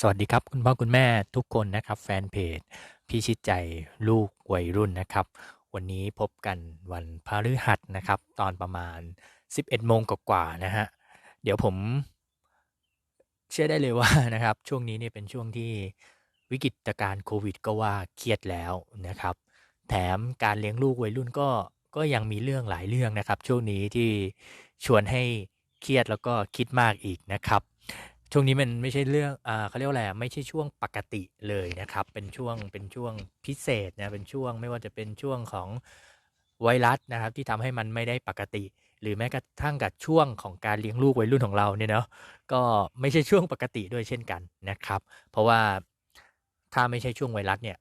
สวัสดีครับ คุณพ่อคุณแม่ทุกคนนะครับ แฟนเพจ พี่ชิดใจลูกวัยรุ่นนะครับ วันนี้พบกันวันพฤหัสนะครับ ตอนประมาณ 11โมงกว่าๆนะฮะเดี๋ยวผมเชื่อได้เลยว่านะครับ ช่วงนี้เนี่ยเป็นช่วงที่วิกฤตการณ์โควิด ก็ว่าเครียดแล้วนะครับ แถมการเลี้ยงลูกวัยรุ่นก็ก็ยังมีเรื่องหลายเรื่องนะครับ ช่วงนี้ที่ชวนให้เครียดแล้วก็คิดมากอีกนะครับ ช่วงนี้มันไม่ใช่เรื่องอ่าเขาเรียกว่าอะไรอะไม่ใช่ช่วงปกติเลยนะครับ เป็นช่วง เป็นช่วงพิเศษนะ เป็นช่วงไม่ว่าจะเป็นช่วงของไวรัสนะครับ ที่ทำให้มันไม่ได้ปกติ หรือแม้กระทั่งกับช่วงของการเลี้ยงลูกวัยรุ่นของเราเนี่ยเนาะ ก็ไม่ใช่ช่วงปกติด้วยเช่นกันนะครับ เพราะว่าถ้าไม่ใช่ช่วงไวรัสเนี่ย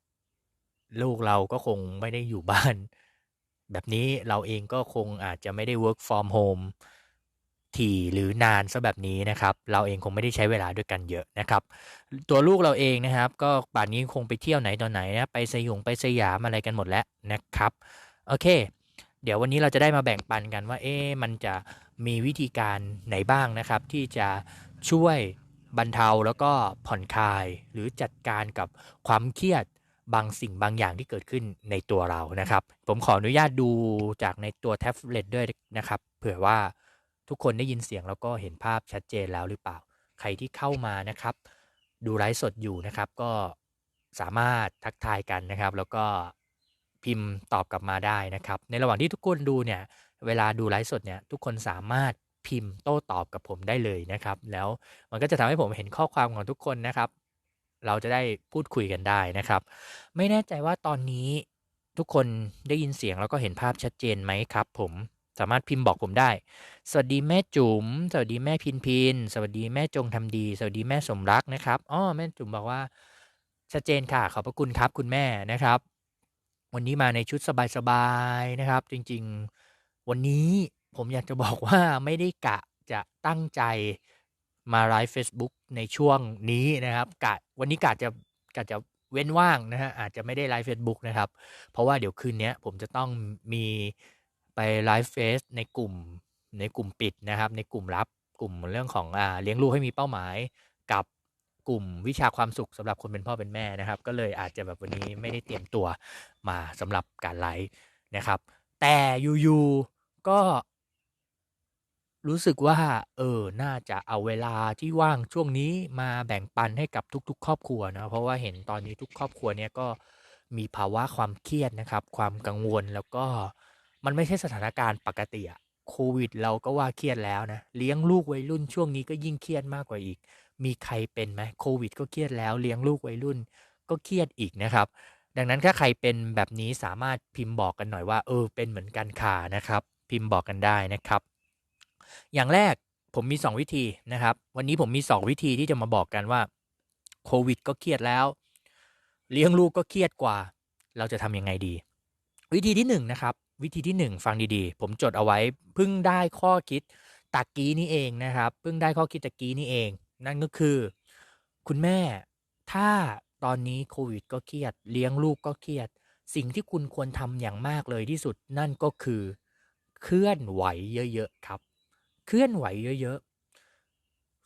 ลูกเราก็คงไม่ได้อยู่บ้าน แบบนี้เราเองก็คงอาจจะไม่ได้ work from home ถี่หรือนานซะแบบนี้นะครับ เราเองคงไม่ได้ใช้เวลาด้วยกันเยอะนะครับ ตัวลูกเราเองนะครับ ก็ป่านนี้คงไปเที่ยวไหนตอนไหนนะไปสยองไปสยามอะไรกันหมดแล้วนะครับโอเค เดี๋ยววันนี้เราจะได้มาแบ่งปันกันว่า เอ๊ะมันจะมีวิธีการไหนบ้างนะครับ ที่จะช่วยบรรเทาแล้วก็ผ่อนคลาย หรือจัดการกับความเครียดบางสิ่งบางอย่างที่เกิดขึ้นในตัวเรานะครับ ผมขออนุญาตดูจากในตัวแท็บเล็ตด้วยนะครับ เผื่อว่า ทุกคนได้ยินเสียงแล้วก็เห็นภาพชัดเจนแล้วหรือเปล่า ใครที่เข้ามานะครับ ดูไลฟ์สดอยู่นะครับก็สามารถทักทายกันนะครับ แล้วก็พิมพ์ตอบกลับมาได้นะครับ ในระหว่างที่ทุกคนดูเนี่ยเวลาดูไลฟ์สดเนี่ยทุกคนสามารถพิมพ์โต้ตอบกับผมได้เลยนะครับ แล้วมันก็จะทำให้ผมเห็นข้อความของทุกคนนะครับ เราจะได้พูดคุยกันได้นะครับ ไม่แน่ใจว่าตอนนี้ทุกคนได้ยินเสียงแล้วก็เห็นภาพชัดเจนไหมครับ ผม สามารถพิมพ์บอกผมได้ สวัสดีแม่จุ๋ม สวัสดีแม่พินพิน สวัสดีแม่จงทำดี สวัสดีแม่สมรักนะครับอ๋อแม่จุ๋มบอกว่าชัดเจนค่ะ ขอบพระคุณครับคุณแม่นะครับ วันนี้มาในชุดสบายๆนะครับ จริงๆ วันนี้ผมอยากจะบอกว่าไม่ได้กะจะตั้งใจมาไลฟ์ Facebook ในช่วงนี้นะครับกะวันนี้กะจะกะจะเว้นว่างนะฮะอาจจะไม่ได้ไลฟ์ Facebook นะครับ เพราะว่าเดี๋ยวคืนนี้ผมจะต้องมี ไปไลฟ์เฟซในกลุ่มในกลุ่มปิดนะครับ ในกลุ่มลับกลุ่มเรื่องของอ่าเลี้ยงลูกให้มีเป้าหมายกับกลุ่มวิชาความสุขสำหรับคนเป็นพ่อเป็นแม่นะครับ ก็เลยอาจจะแบบวันนี้ไม่ได้เตรียมตัวมาสำหรับการไลฟ์นะครับ แต่อยู่ๆก็รู้สึกว่า เออ น่าจะเอาเวลาที่ว่างช่วงนี้มาแบ่งปันให้กับทุก ๆ ครอบครัวนะเพราะว่าเห็นตอนนี้ทุกครอบครัวเนี่ยก็มีภาวะความเครียดนะครับ ความกังวลแล้วก็ มันไม่ใช่สถานการณ์ปกติอะโควิดเราก็ว่าเครียดแล้วนะ เลี้ยงลูกวัยรุ่นช่วงนี้ก็ยิ่งเครียดมากกว่าอีก มีใครเป็นไหมโควิดก็เครียดแล้ว เลี้ยงลูกวัยรุ่นก็เครียดอีกนะครับ ดังนั้นถ้าใครเป็นแบบนี้สามารถพิมพ์บอกกันหน่อยว่า เออ เป็นเหมือนกันค่ะนะครับ พิมพ์บอกกันได้นะครับ อย่างแรกผมมี 2 วิธีนะครับ วันนี้ผมมี 2 วิธีที่จะมาบอกกันว่าโควิดก็เครียดแล้ว เลี้ยงลูกก็เครียดกว่า เราจะทำยังไงดี วิธีที่1นนะครับ วิธีที่ 1 ฟังดีๆ ผมจดเอาไว้เพิ่งได้ข้อคิดตะกี้นี่เองนะครับเพิ่งได้ข้อคิดตะกี้นี่เอง นั่นก็คือ คุณแม่ถ้าตอนนี้โควิดก็เครียด เลี้ยงลูกก็เครียด สิ่งที่คุณควรทำอย่างมากเลยที่สุดนั่นก็คือ เคลื่อนไหวเยอะๆครับ เคลื่อนไหวเยอะ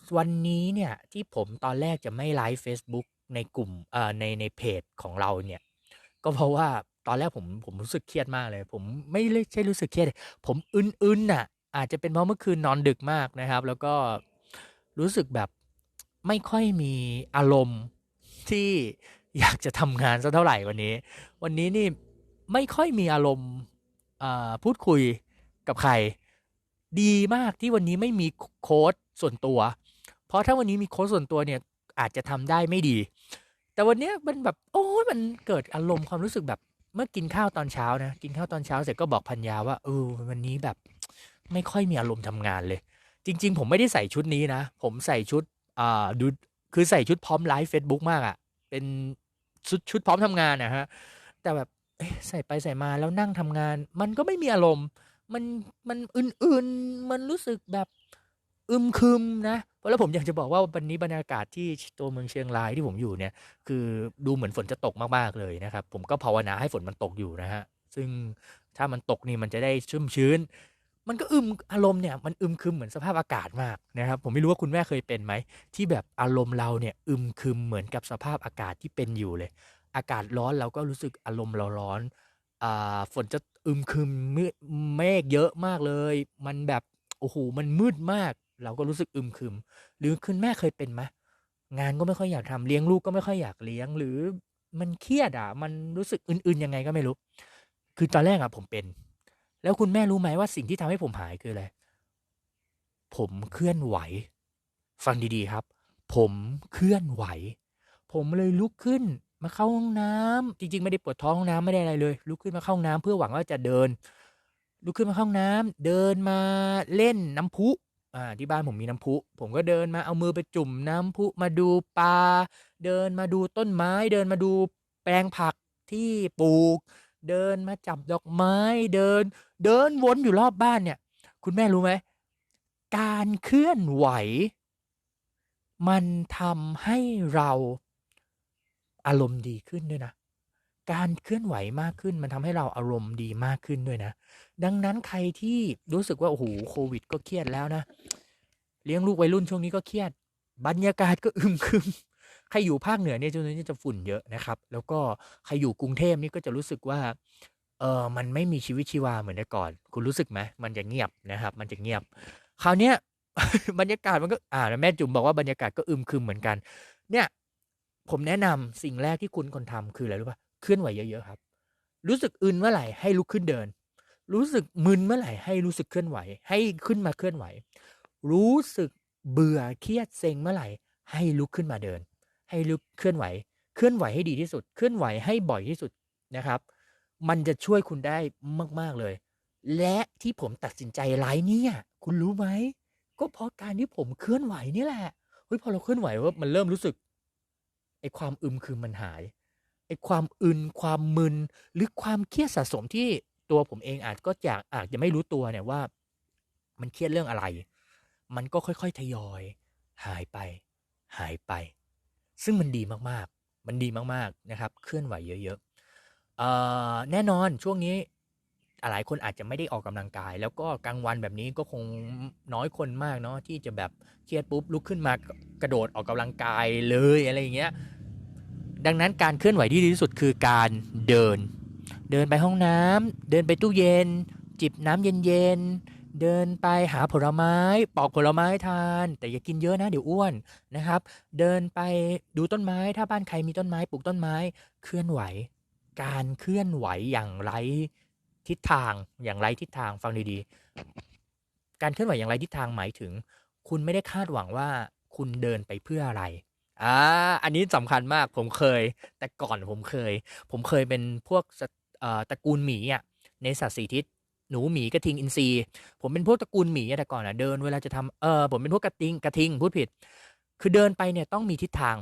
ๆ วันนี้เนี่ยที่ผมตอนแรกจะไม่ไลฟ์ Facebook ในกลุ่มเอ่อในในเพจของเราเนี่ย ก็เพราะว่า ตอนแรกผมผมรู้สึกเครียดมากเลย ผมไม่ใช่รู้สึกเครียด ผมอึนๆน่ะ อาจจะเป็นเพราะเมื่อคืนนอนดึกมากนะครับ แล้วก็รู้สึกแบบไม่ค่อยมีอารมณ์ที่อยากจะทำงานสักเท่าไหร่วันนี้ วันนี้นี่ไม่ค่อยมีอารมณ์พูดคุยกับใคร ดีมากที่วันนี้ไม่มีโค้ดส่วนตัว เพราะถ้าวันนี้มีโค้ดส่วนตัวเนี่ยอาจจะทำได้ไม่ดี แต่วันนี้มันแบบโอ้ยมันเกิดอารมณ์ความรู้สึกแบบ เมื่อกินข้าวตอนเช้านะ กินข้าวตอนเช้าเสร็จก็บอกพัญญาว่าเออวันนี้แบบ ไม่ค่อยมีอารมณ์ทำงานเลย จริง ๆ ผมไม่ได้ใส่ชุดนี้นะ ผมใส่ชุดอ่าดูคือใส่ชุดพร้อมไลฟ์เฟซบุ๊กมากอะ่ะ เป็นชุดชุดพร้อมทำงานนะฮะ แต่แบบใส่ไปใส่มาแล้วนั่งทำงาน มันก็ไม่มีอารมณ์ มันมันอื่นๆมันรู้สึกแบบ อึมครึมนะแล้วผมอยากจะบอกว่าวันนี้บรรยากาศที่ตัวเมืองเชียงรายที่ผมอยู่เนี่ย คือดูเหมือนฝนจะตกมากๆเลยนะครับ ผมก็ภาวนาให้ฝนมันตกอยู่นะฮะซึ่งถ้ามันตกนี่มันจะได้ชุ่มชื้น มันก็อึมอารมณ์เนี่ยมันอึมครึมเหมือนสภาพอากาศมากนะครับ ผมไม่รู้ว่าคุณแม่เคยเป็นไหมที่แบบอารมณ์เราเนี่ยอึมครึมเหมือนกับสภาพอากาศที่เป็นอยู่เลย อากาศร้อนเราก็รู้สึกอารมณ์เราร้อนอ่าฝนจะอึมครึมมืดเมฆเยอะมากเลย มันแบบโอ้โหมันมืดมาก เราก็รู้สึกอึมครึม หรือคุณแม่เคยเป็นไหมงานก็ไม่ค่อยอยากทำเลี้ยงลูกก็ไม่ค่อยอยากเลี้ยง หรือมันเครียดอะมันรู้สึกอื่นๆยังไงก็ไม่รู้ คือตอนแรกอะผมเป็น แล้วคุณแม่รู้ไหมว่าสิ่งที่ทำให้ผมหายคืออะไรผมเคลื่อนไหว ฟังดีๆครับ ผมเคลื่อนไหว ผมเลยลุกขึ้นมาเข้าห้องน้ำจริง ๆ ไม่ได้ปวดท้องห้องน้ำไม่ได้อะไรเลย ลุกขึ้นมาเข้าห้องน้ำเพื่อหวังว่าจะเดิน ลุกขึ้นมาเข้าห้องน้ำเดินมาเล่นน้ำพุ อ่าที่บ้านผมมีน้ำพุ ผมก็เดินมาเอามือไปจุ่มน้ำพุมาดูปลาเดินมาดูต้นไม้ เดินมาดูแปลงผักที่ปลูก เดินมาจับดอกไม้เดิน เดินวนอยู่รอบบ้านเนี่ย คุณแม่รู้ไหมการเคลื่อนไหว มันทำให้เราอารมณ์ดีขึ้นด้วยนะ การเคลื่อนไหวมากขึ้นมันทำให้เราอารมณ์ดีมากขึ้นด้วยนะ ดังนั้นใครที่รู้สึกว่าโอ้โหโควิด ก็เครียดแล้วนะเลี้ยงลูกวัยรุ่นช่วงนี้ก็เครียด บรรยากาศก็อึมครึมใครอยู่ภาคเหนือเนี่ยช่วงนี้จะฝุ่นเยอะนะครับ แล้วก็ใครอยู่กรุงเทพนี่ก็จะรู้สึกว่าเออมันไม่มีชีวิตชีวาเหมือนแต่ก่อน คุณรู้สึกไหมมันจะเงียบนะครับ มันจะเงียบ คราวเนี้ยบรรยากาศมันก็อ่าแม่จุ๋มบอกว่าบรรยากาศก็อึมครึมเหมือนกัน เนี่ยผมแนะนำสิ่งแรกที่คุณคนทำคืออะไรรู้ป่ะเคลื่อนไหวเยอะๆครับ รู้สึกอึนเมื่อไหร่ให้ลุกขึ้นเดิน รู้สึกมึนเมื่อไหร่ให้รู้สึกเคลื่อนไหว ให้ขึ้นมาเคลื่อนไหว รู้สึกเบื่อเครียดเซ็งเมื่อไหร่ ให้ลุกขึ้นมาเดิน ให้ลุกเคลื่อนไหว เคลื่อนไหวให้ดีที่สุด เคลื่อนไหวให้บ่อยที่สุดนะครับ มันจะช่วยคุณได้มาก ๆเลย และที่ผมตัดสินใจไลฟ์เนี่ย คุณรู้ไหมก็เพราะการที่ผมเคลื่อนไหวนี่แหละเฮ้ยพอเราเคลื่อนไหวว่ามันเริ่มรู้สึกไอ้ความอึมคือมันหายไอ้ความอึนความมึนหรือความเครียดสะสมที่ ตัวผมเองอาจก็อยากอาจจะไม่รู้ตัวเนี่ยว่า มันเครียดเรื่องอะไร มันก็ค่อยๆทยอย หายไป หายไป ซึ่งมันดีมากๆ มันดีมากๆนะครับ เคลื่อนไหวเยอะๆแน่นอนช่วงนี้หลายคนอาจจะไม่ได้ออกกำลังกาย แล้วก็กลางวันแบบนี้ก็คงน้อยคนมากเนาะที่จะแบบเครียดปุ๊บลุกขึ้นมากระโดดออกกำลังกายเลยอะไรอย่างเงี้ยดังนั้นการเคลื่อนไหวที่ดีที่สุดคือการเดิน เดินไปห้องน้ำเดินไปตู้เย็น จิบน้ำเย็นๆเดินไปหาผลไม้ปอกผลไม้ทาน แต่อย่ากินเยอะนะเดี๋ยวอ้วนนะครับ เดินไปดูต้นไม้ถ้าบ้านใครมีต้นไม้ปลูกต้นไม้ เคลื่อนไหว การเคลื่อนไหวอย่างไรทิศทางอย่างไรทิศทางฟังดีๆ การเคลื่อนไหวอย่างไรทิศทางหมายถึง คุณไม่ได้คาดหวังว่าคุณเดินไปเพื่ออะไรอ่าอันนี้สำคัญมากผมเคย แต่ก่อนผมเคย ผมเคยเป็นพวกส ตระกูลหมีอะในสัตว์สีทิศหนูหมีกระทิงอินทรีผมเป็นพวกตระกูลหมีแต่ก่อนอะเดินเวลาจะทำเออผมเป็นพวกกระทิงกระทิงพูดผิด คือเดินไปเนี่ยต้องมีทิศทาง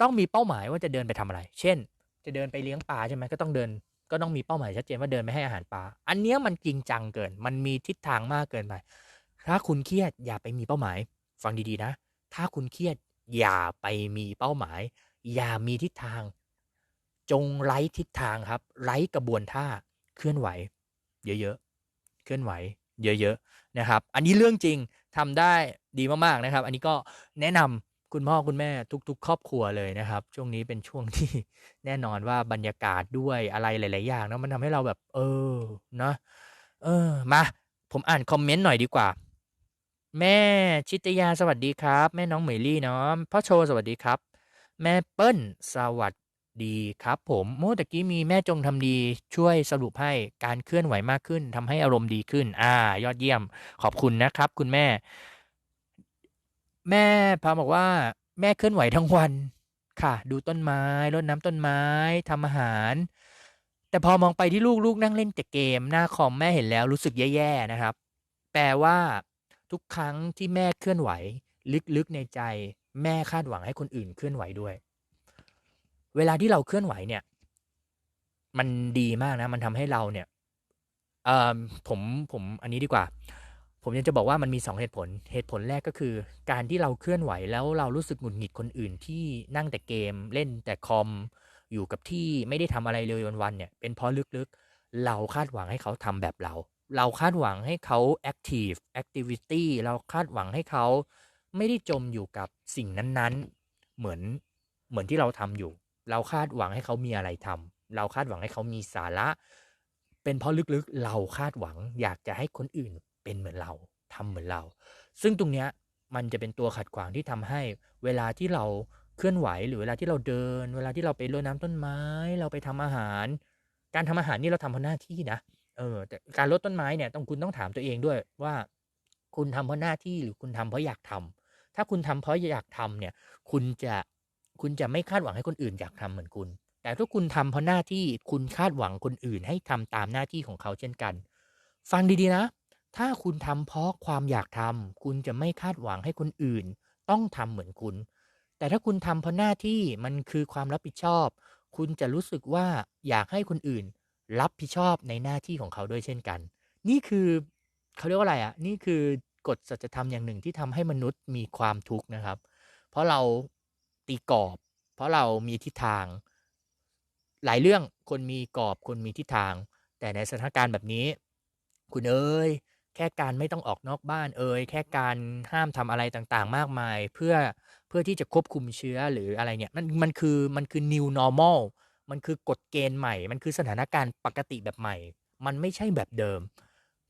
ต้องมีเป้าหมายว่าจะเดินไปทำอะไร เช่น จะเดินไปเลี้ยงปลาใช่ไหมก็ต้องเดิน ก็ต้องมีเป้าหมายชัดเจนว่าเดินไปให้อาหารปลาอันเนี้ยมันจริงจังเกิน มันมีทิศทางมากเกินไป ถ้าคุณเครียดอย่าไปมีเป้าหมาย ฟังดีๆนะ ถ้าคุณเครียดอย่าไปมีเป้าหมาย อย่ามีทิศทาง จงไร้ทิศทางครับ ไร้กระบวนท่าเคลื่อนไหว เยอะๆเคลื่อนไหว เยอะๆนะครับ อันนี้เรื่องจริงทำได้ดีมากๆนะครับ อันนี้ก็แนะนำคุณพ่อคุณแม่ทุก ๆ ครอบครัวเลยนะครับ ช่วงนี้เป็นช่วงที่แน่นอนว่าบรรยากาศด้วยอะไรหลาย ๆ อย่างเนาะมันทำให้เราแบบ เออเนาะเออมาผมอ่านคอมเมนต์หน่อยดีกว่า แม่ชิตยาสวัสดีครับ แม่น้องเหมยลี่เนาะพ่อโชสวัสดีครับ แม่เปิ้ลสวัส ดีครับผมโมตะกี้มีแม่จงทำดีช่วยสรุปให้การเคลื่อนไหวมากขึ้นทำให้อารมณ์ดีขึ้น อ่า ยอดเยี่ยม ขอบคุณนะครับ คุณแม่ แม่พาบอกว่า แม่เคลื่อนไหวทั้งวัน ค่ะ ดูต้นไม้รดน้ำต้นไม้ทำอาหาร แต่พอมองไปที่ลูกลูกนั่งเล่นแต่เกม หน้าคอมแม่เห็นแล้วรู้สึกแย่ๆนะครับ แปลว่าทุกครั้งที่แม่เคลื่อนไหว ลึกๆในใจ แม่คาดหวังให้คนอื่นเคลื่อนไหวด้วย เวลาที่เราเคลื่อนไหวเนี่ย มันดีมากนะ มันทำให้เราเนี่ยเอ่อผมผมอันนี้ดีกว่า ผมยังจะบอกว่ามันมีสองเหตุผล เหตุผลแรกก็คือ การที่เราเคลื่อนไหวแล้วเรารู้สึกหงุดหงิดคนอื่นที่นั่งแต่เกม เล่นแต่คอมอยู่กับที่ไม่ได้ทำอะไรเลยวันๆเนี่ย เป็นเพราะลึกๆ เราคาดหวังให้เขาทำแบบเรา เราคาดหวังให้เขา active activity เราคาดหวังให้เขาไม่ได้จมอยู่กับสิ่งนั้นๆ เหมือนเหมือนที่เราทำอยู่ เราคาดหวังให้เขามีอะไรทำเราคาดหวังให้เขามีสาระ เป็นเพราะลึกๆ เราคาดหวังอยากจะให้คนอื่นเป็นเหมือนเราทำเหมือนเรา ซึ่งตรงเนี้ยมันจะเป็นตัวขัดขวางที่ทำให้เวลาที่เราเคลื่อนไหวหรือเวลาที่เราเดิน เวลาที่เราไปรดน้ำต้นไม้ เราไปทำอาหาร การทำอาหารนี่เราทำเพราะหน้าที่นะเออแต่การลดต้นไม้เนี่ยต้องคุณต้องถามตัวเองด้วยว่า คุณทำเพราะหน้าที่หรือคุณทำเพราะอยากทำถ้าคุณทำเพราะอยากทำเนี่ย คุณจะ คุณจะไม่คาดหวังให้คนอื่นอยากทำเหมือนคุณ แต่ถ้าคุณทำเพราะหน้าที่คุณคาดหวังคนอื่นให้ทำตามหน้าที่ของเขาเช่นกัน ฟังดีๆนะ ถ้าคุณทำเพราะความอยากทำคุณจะไม่คาดหวังให้คนอื่น ต้องทำเหมือนคุณ แต่ถ้าคุณทำเพราะหน้าที่มันคือความรับผิดชอบ คุณจะรู้สึกว่าอยากให้คนอื่น รับผิดชอบในหน้าที่ของเขาด้วยเช่นกัน นี่คือเขาเรียกว่าอะไรอะ นี่คือกฎสัจธรรมอย่างหนึ่งที่ทำให้มนุษย์มีความทุกข์นะครับ เพราะเรา ตีกรอบ เพราะเรามีทิศทาง หลายเรื่องคนมีกรอบคนมีทิศทาง แต่ในสถานการณ์แบบนี้ คุณเอ้ยแค่การไม่ต้องออกนอกบ้านเอ่ยแค่การห้ามทำอะไรต่างๆ มากมาย เพื่อเพื่อที่จะควบคุมเชื้อหรืออะไรเนี่ยมันมันคือมันคือ new normal มันคือกฎเกณฑ์ใหม่ มันคือสถานการณ์ปกติแบบใหม่ มันไม่ใช่แบบเดิม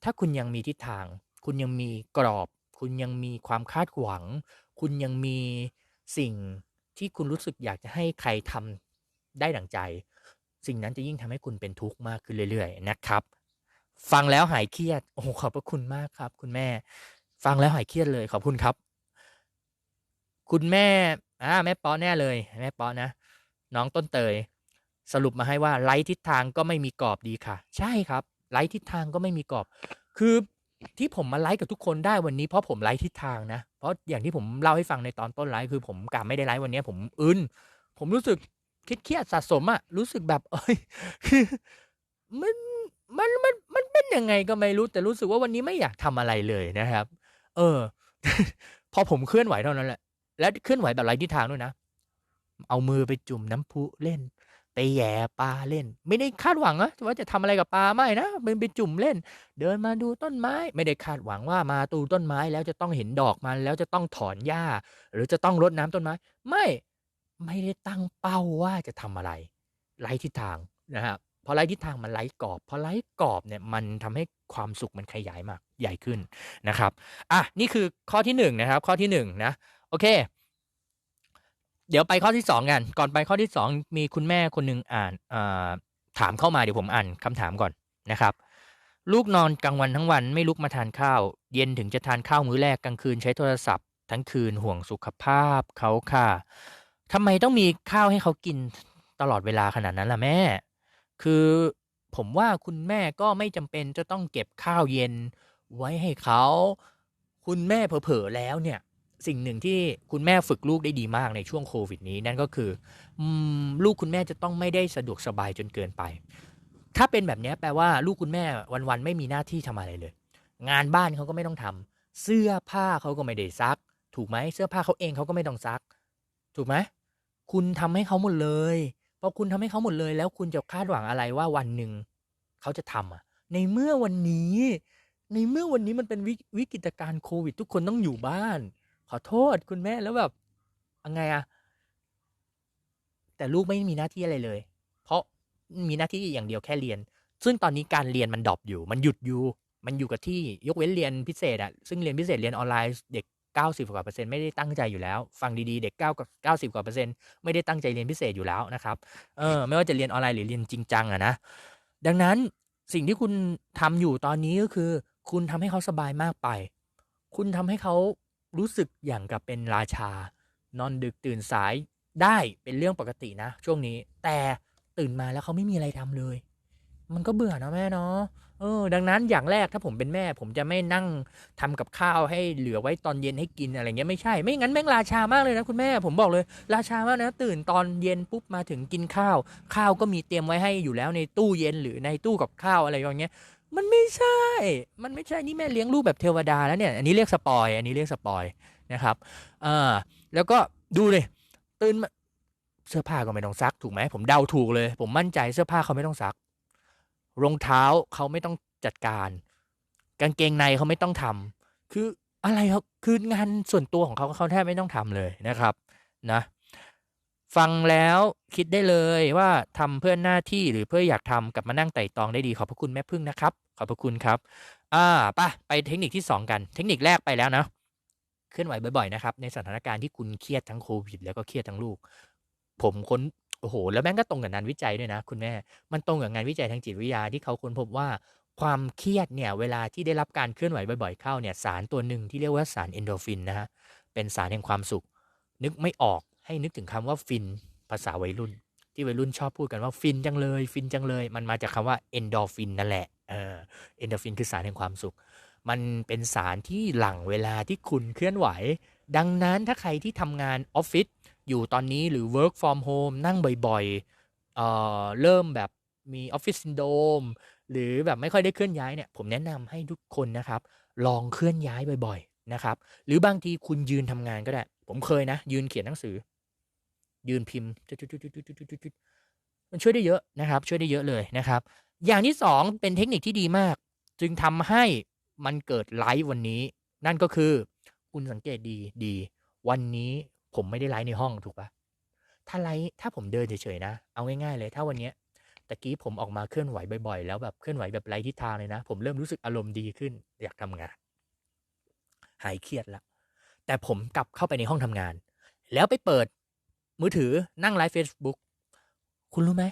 ถ้าคุณยังมีทิศทาง คุณยังมีกรอบ คุณยังมีความคาดหวัง คุณยังมีสิ่ง ที่คุณรู้สึกอยากจะให้ใครทำได้ดั่งใจ สิ่งนั้นจะยิ่งทำให้คุณเป็นทุกข์มากขึ้นเรื่อย ๆ นะครับ ฟังแล้วหายเครียดโอ้ขอบพระคุณมากครับ คุณแม่ ฟังแล้วหายเครียดเลยขอบคุณครับ คุณแม่อ่าแม่ป๊อแน่เลยแม่ป๊อนะน้องต้นเตย สรุปมาให้ว่าไร้ทิศทางก็ไม่มีกรอบดีค่ะ ใช่ครับไร้ทิศทางก็ไม่มีกรอบ คือ ที่ผมมาไลฟ์กับทุกคนได้วันนี้เพราะผมไลฟ์ทิศทางนะ เพราะอย่างที่ผมเล่าให้ฟังในตอนต้นไลฟ์คือผมกาไม่ได้ไลฟ์วันนี้ผมอึนผมรู้สึกคิดเครียดสะสมอะรู้สึกแบบเอ้ยคือมันมันมันมันเป็นยังไงก็ไม่รู้แต่รู้สึกว่าวันนี้ไม่อยากทำอะไรเลยนะครับ เออ พอผมเคลื่อนไหวเท่านั้นแหละและเคลื่อนไหวแบบไร้ทิศทางด้วยนะเอามือไปจุ่มน้ำพุเล่น ไปแย่ปลาเล่น ไม่ได้คาดหวังนะว่าจะทำอะไรกับปลาไม่นะเป็นไปจุ่มเล่น เดินมาดูต้นไม้ ไม่ได้คาดหวังว่ามาตูต้นไม้แล้วจะต้องเห็นดอกมันแล้วจะต้องถอนหญ้า หรือจะต้องรดน้ำต้นไม้ ไม่ไม่ได้ตั้งเป้าว่าจะทำอะไร ไร้ทิศทางนะครับพอไร้ทิศทางมันไร้กรอบพอไร้กรอบเนี่ยมันทำให้ความสุขมันขยายมากใหญ่ขึ้นนะครับอะนี่คือข้อที่หนึ่งนะครับข้อที่หนึ่งนะโอเค ดี๋ยวไปข้อที่สองกัน ก่อนไปข้อที่สองมีคุณแม่คนหนึ่งอ่านาถามเข้ามาเดี๋ยวผมอ่านคำถามก่อนนะครับ ลูกนอนกลางวันทั้งวันไม่ลุกมาทานข้าว เย็นถึงจะทานข้าวมื้อแรกกลางคืนใช้โทรศัพท์ ทั้งคืนห่วงสุขภาพเขาค่ะทำไมต้องมีข้าวให้เขากินตลอดเวลาขนาดนั้นล่ะแม่ คือผมว่าคุณแม่ก็ไม่จำเป็นจะต้องเก็บข้าวเย็นไว้ให้เขา คุณแม่เผลอๆแล้วเนี่ย สิ่งหนึ่งที่คุณแม่ฝึกลูกได้ดีมากในช่วงโควิดนี้นั่นก็คืออลูกคุณแม่จะต้องไม่ได้สะดวกสบายจนเกินไป ถ้าเป็นแบบนี้แปลว่าลูกคุณแม่วันๆไม่มีหน้าที่ทำอะไรเลย งานบ้านเขาก็ไม่ต้องทำเสื้อผ้าเขาก็ไม่ได้ซัก ถูกไหมเสื้อผ้าเขาเองเขาก็ไม่ต้องซัก ถูกไหมคุณทำให้เขาหมดเลยพอคุณทำให้เขาหมดเลย แล้วคุณจะคาดหวังอะไรว่าวันหนึ่งเขาจะทำอะ ในเมื่อวันนี้ ในเมื่อวันนี้มันเป็นวิวิกฤตการณ์โควิด ทุกคนต้องอยู่บ้าน ขอโทษคุณแม่แล้วแบบยังไงอะแต่ลูกไม่มีหน้าที่อะไรเลย เพราะมีหน้าที่อย่างเดียวแค่เรียน ซึ่งตอนนี้การเรียนมันดรอปอยู่ มันหยุดอยู่ มันอยู่กับที่ยกเว้นเรียนพิเศษอะซึ่งเรียนพิเศษเรียนออนไลน์เด็ก 90 กว่าเปอร์เซ็นต์ไม่ได้ตั้งใจอยู่แล้ว ฟังดีๆ เด็ก9กับ90 กว่าเปอร์เซ็นต์ไม่ได้ตั้งใจเรียนพิเศษอยู่แล้วนะครับเออไม่ว่าจะเรียนออนไลน์หรือเรียนจริงจังอะนะดังนั้นสิ่งที่คุณทำอยู่ตอนนี้ก็คือ คุณทำให้เขาสบายมากไป คุณทำให้เขา รู้สึกอย่างกับเป็นราชา นอนดึกตื่นสายได้เป็นเรื่องปกตินะ ช่วงนี้ แต่ตื่นมาแล้วเขาไม่มีอะไรทำเลย มันก็เบื่อนะแม่เนาะเออ ดังนั้นอย่างแรกถ้าผมเป็นแม่ ผมจะไม่นั่งทำกับข้าวให้เหลือไว้ตอนเย็นให้กินอะไรเงี้ยไม่ใช่ไม่งั้นแม่งราชามากเลยนะคุณแม่ผมบอกเลย ราชามากนะตื่นตอนเย็นปุ๊บมาถึงกินข้าว ข้าวก็มีเตรียมไว้ให้อยู่แล้วในตู้เย็นหรือในตู้กับข้าวอะไรอย่างเงี้ย มันไม่ใช่ มันไม่ใช่นี่แม่เลี้ยงลูกแบบเทวดาแล้วเนี่ย อันนี้เรียกสปอย อันนี้เรียกสปอยนะครับอ่าแล้วก็ดูเลยตื่นเสื้อผ้าก็ไม่ต้องซักถูกไหมผมเดาถูกเลย ผมมั่นใจเสื้อผ้าเขาไม่ต้องซัก รองเท้าเขาไม่ต้องจัดการ กางเกงในเขาไม่ต้องทำคืออะไรครับคืองานส่วนตัวของเขาเขาแทบไม่ต้องทำเลยนะครับนะฟังแล้วคิดได้เลยว่าทำเพื่อหน้าที่หรือเพื่ออยากทำกับมานั่งไต่ตองได้ดีขอบพระคุณแม่พึ่งนะครับ ขอบพระคุณครับ อ่าปะไปเทคนิคที่ 2 กัน เทคนิคแรกไปแล้วนะเคลื่อนไหวบ่อยๆนะครับ ในสถานการณ์ที่คุณเครียดทั้งโควิด แล้วก็เครียดทั้งลูก ผมค้นโอ้โห แล้วแม่งก็ตรงกับงานวิจัยด้วยนะ คุณแม่ มันตรงกับงานวิจัยทางจิตวิทยาที่เขาค้นพบว่าความเครียดเนี่ยเวลาที่ได้รับการเคลื่อนไหวบ่อยๆเข้าเนี่ยสารตัวหนึ่งที่เรียกว่าสารเอนโดฟินนะฮะเป็นสารแห่งความสุข นึกไม่ออกให้นึกถึงคำว่าฟิน ภาษาวัยรุ่น ที่วัยรุ่นชอบพูดกันว่าฟินจังเลย ฟินจังเลย มันมาจากคำว่าเอนโดฟินนั่นแหละ เออเอนโดฟินคือสารแห่งความสุข มันเป็นสารที่หลั่งเวลาที่คุณเคลื่อนไหว ดังนั้นถ้าใครที่ทำงานออฟฟิศอยู่ตอนนี้หรือ work from home นั่งบ่อยๆเอ่อเริ่มแบบมีออฟฟิศซินโดมหรือแบบไม่ค่อยได้เคลื่อนย้ายเนี่ย ผมแนะนำให้ทุกคนนะครับ ลองเคลื่อนย้ายบ่อยๆนะครับหรือบางทีคุณยืนทำงานก็ได้ ผมเคยนะ ยืนเขียนหนังสือ ยืนพิมพ์มันช่วยได้เยอะนะครับ ช่วยได้เยอะเลยนะครับ อย่างที่สองเป็นเทคนิคที่ดีมาก จึงทำให้มันเกิดไลฟ์วันนี้ นั่นก็คือ คุณสังเกตดีดี วันนี้ผมไม่ได้ไลฟ์ในห้องถูกปะถ้าไลฟ์ถ้าผมเดินเฉยๆนะ เอาง่ายๆเลย ถ้าวันเนี้ยตะกี้ผมออกมาเคลื่อนไหวบ่อยๆ แล้วแบบเคลื่อนไหวแบบไร้ทิศทางเลยนะ ผมเริ่มรู้สึกอารมณ์ดีขึ้น อยากทำงาน หายเครียดและแต่ผมกลับเข้าไปในห้องทำงาน แล้วไปเปิด มือถือนั่งไลฟ์ Facebook คุณรู้ไหม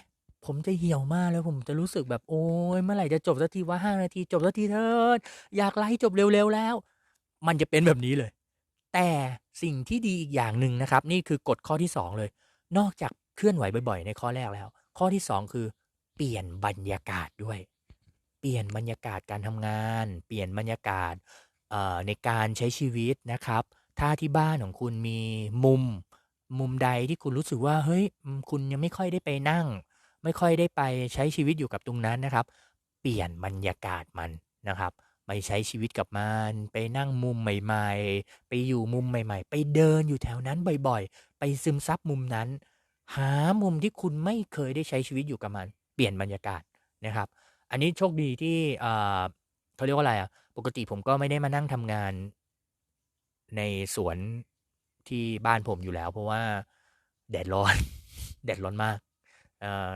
ผมจะเหี่ยวมากแล้วผมจะรู้สึกแบบโอ้ยเมื่อไหร่จะจบสักทีว่าห้านาทีจบสักทีเถิดอยากไลฟ์จบเร็วๆแล้ว มันจะเป็นแบบนี้เลย แต่สิ่งที่ดีอีกอย่างหนึ่งนะครับ นี่คือกฎข้อที่ 2 เลย นอกจากเคลื่อนไหวบ่อยๆ ในข้อแรกแล้ว ข้อที่ 2 คือ เปลี่ยนบรรยากาศด้วย เปลี่ยนบรรยากาศการทำงาน เปลี่ยนบรรยากาศในการใช้ชีวิตนะครับ ถ้าที่บ้านของคุณมีมุม มุมใดที่คุณรู้สึกว่าเฮ้ยคุณยังไม่ค่อยได้ไปนั่ง ไม่ค่อยได้ไปใช้ชีวิตอยู่กับตรงนั้นนะครับ เปลี่ยนบรรยากาศมันนะครับไปใช้ชีวิตกับมันไปนั่งมุมใหม่ๆ ไปอยู่มุมใหม่ ๆ ไปเดินอยู่แถวนั้นบ่อยๆ ไปซึมซับมุมนั้น หามุมที่คุณไม่เคยได้ใช้ชีวิตอยู่กับมัน เปลี่ยนบรรยากาศนะครับ อันนี้โชคดีที่เขาเรียกว่าอะไรอะปกติผมก็ไม่ได้มานั่งทำงาน ในสวนที่บ้านผมอยู่แล้ว เพราะว่าแดดร้อน แดดร้อนมาก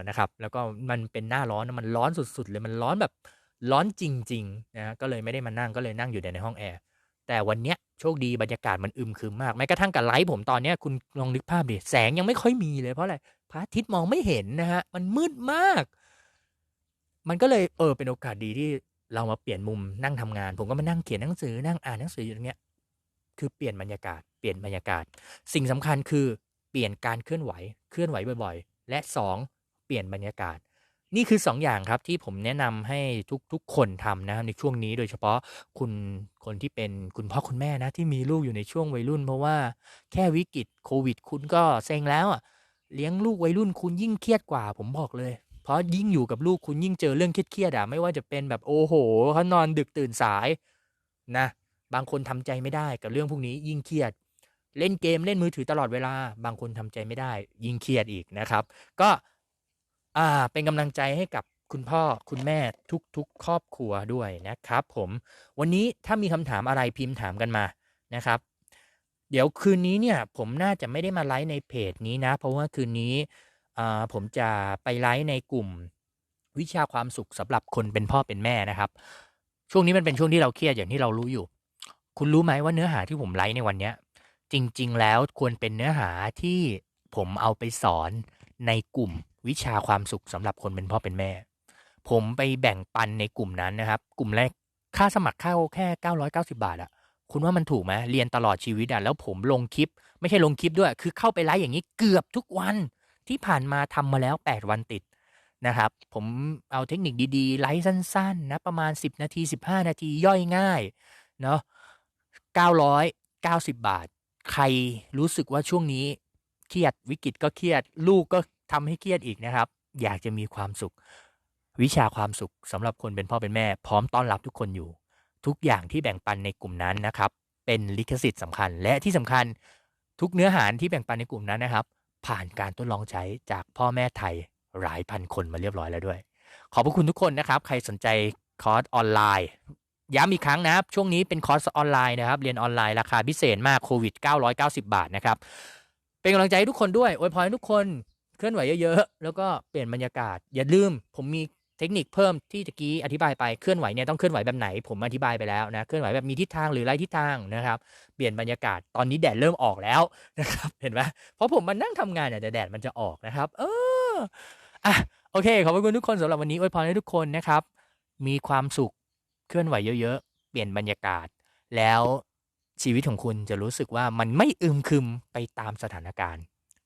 นะครับแล้วก็มันเป็นหน้าร้อนมันร้อนสุดๆเลยมันร้อนแบบร้อนจริงๆนะก็เลยไม่ได้มานั่งก็เลยนั่งอยู่ในห้องแอร์แต่วันเนี้ยโชคดีบรรยากาศมันอึมครึมมากแม้กระทั่งกับไลฟ์ผมตอนเนี้ยคุณลองนึกภาพดิแสงยังไม่ค่อยมีเลยเพราะอะไรพระอาทิตย์มองไม่เห็นนะฮะมันมืดมาก มันก็เลยเออเป็นโอกาสดีที่เรามาเปลี่ยนมุมนั่งทำงาน ผมก็มานั่งเขียนหนังสือนั่งอ่านหนังสืออย่างเงี้ยคือเปลี่ยนบรรยากาศเปลี่ยนบรรยากาศ สิ่งสำคัญคือเปลี่ยนการเคลื่อนไหวเคลื่อนไหวบ่อย ๆ และ 2 เปลี่ยนบรรยากาศ นี่คือ 2อย่างครับที่ผมแนะนำให้ทุกๆคนทำนะในช่วงนี้โดยเฉพาะคุณคนที่เป็นคุณพ่อคุณแม่นะที่มีลูกอยู่ในช่วงวัยรุ่น เพราะว่าแค่วิกฤตโควิด คุณก็เซ็งแล้วอะเลี้ยงลูกวัยรุ่นคุณยิ่งเครียดกว่า ผมบอกเลย เพราะยิ่งอยู่กับลูกคุณยิ่งเจอเรื่องเครียดๆอะไม่ว่าจะเป็นแบบโอ้โหเขานอนดึกตื่นสายนะบางคนทำใจไม่ได้กับเรื่องพวกนี้ยิ่งเครียด เล่นเกมเล่นมือถือตลอดเวลา บางคนทำใจไม่ได้ ยิ่งเครียดอีกนะครับ ก็ อ่าเป็นกำลังใจให้กับคุณพ่อคุณแม่ทุกๆ ครอบครัวด้วยนะครับ ผมวันนี้ถ้ามีคำถามอะไรพิมพ์ถามกันมานะครับ เดี๋ยวคืนนี้เนี่ยผมน่าจะไม่ได้มาไลฟ์ในเพจนี้นะ เพราะว่าคืนนี้ผมจะไปไลฟ์ในกลุ่มวิชาความสุขสำหรับคนเป็นพ่อเป็นแม่นะครับ ช่วงนี้มันเป็นช่วงที่เราเครียดอย่างที่เรารู้อยู่ คุณรู้ไหมว่าเนื้อหาที่ผมไลฟ์ในวันนี้จริง ๆ แล้วควรเป็นเนื้อหาที่ผมเอาไปสอนในกลุ่ม วิชาความสุขสำหรับคนเป็นพ่อเป็นแม่ ผมไปแบ่งปันในกลุ่มนั้นนะครับ กลุ่มแรกค่าสมัครเข้าแค่ 990 บาทอะคุณว่ามันถูกไหมเรียนตลอดชีวิตอะแล้วผมลงคลิป ไม่ใช่ลงคลิปด้วย คือเข้าไปไลฟ์อย่างนี้เกือบทุกวันที่ผ่านมาทำมาแล้ว 8 วันติดนะครับ ผมเอาเทคนิคดีๆ ไลฟ์สั้น ๆ นะ ประมาณ 10 นาที 15 นาทีย่อยง่ายเนาะ990 บาท ใครรู้สึกว่าช่วงนี้เครียดวิกฤตก็เครียด ลูกก็ ทำให้เครียดอีกนะครับ อยากจะมีความสุข วิชาความสุขสำหรับคนเป็นพ่อเป็นแม่ พร้อมต้อนรับทุกคนอยู่ ทุกอย่างที่แบ่งปันในกลุ่มนั้นนะครับ เป็นลิขสิทธิ์สำคัญ และที่สำคัญทุกเนื้อหาที่แบ่งปันในกลุ่มนั้นนะครับ ผ่านการทดลองใช้จากพ่อแม่ไทยหลายพันคนมาเรียบร้อยแล้วด้วย ขอบพระคุณทุกคนนะครับ ใครสนใจคอร์สออนไลน์ย้ำอีกครั้งนะครับ ช่วงนี้เป็นคอร์สออนไลน์นะครับ เรียนออนไลน์ราคาพิเศษมากโควิด 990 บาทนะครับ เป็นกำลังใจให้ทุกคนด้วยอวยพรให้ทุกคน เคลื่อนไหวเยอะๆ แล้วก็เปลี่ยนบรรยากาศ อย่าลืม ผมมีเทคนิคเพิ่มที่ตะกี้อธิบายไปเคลื่อนไหวเนี่ยต้องเคลื่อนไหวแบบไหน ผมอธิบายไปแล้วนะเคลื่อนไหวแบบมีทิศทางหรือไร้ทิศทางนะครับเปลี่ยนบรรยากาศตอนนี้แดดเริ่มออกแล้วนะครับเห็นไหมเพราะผมมานั่งทำงานเนี่ยแต่แดดมันจะออกนะครับ เอออะโอเคขอบคุณทุกคนสำหรับวันนี้อวยพรให้ทุกคนนะครับ มีความสุขเคลื่อนไหวเยอะๆ เปลี่ยนบรรยากาศ แล้วชีวิตของคุณจะรู้สึกว่ามันไม่อึมครึมไปตามสถานการณ์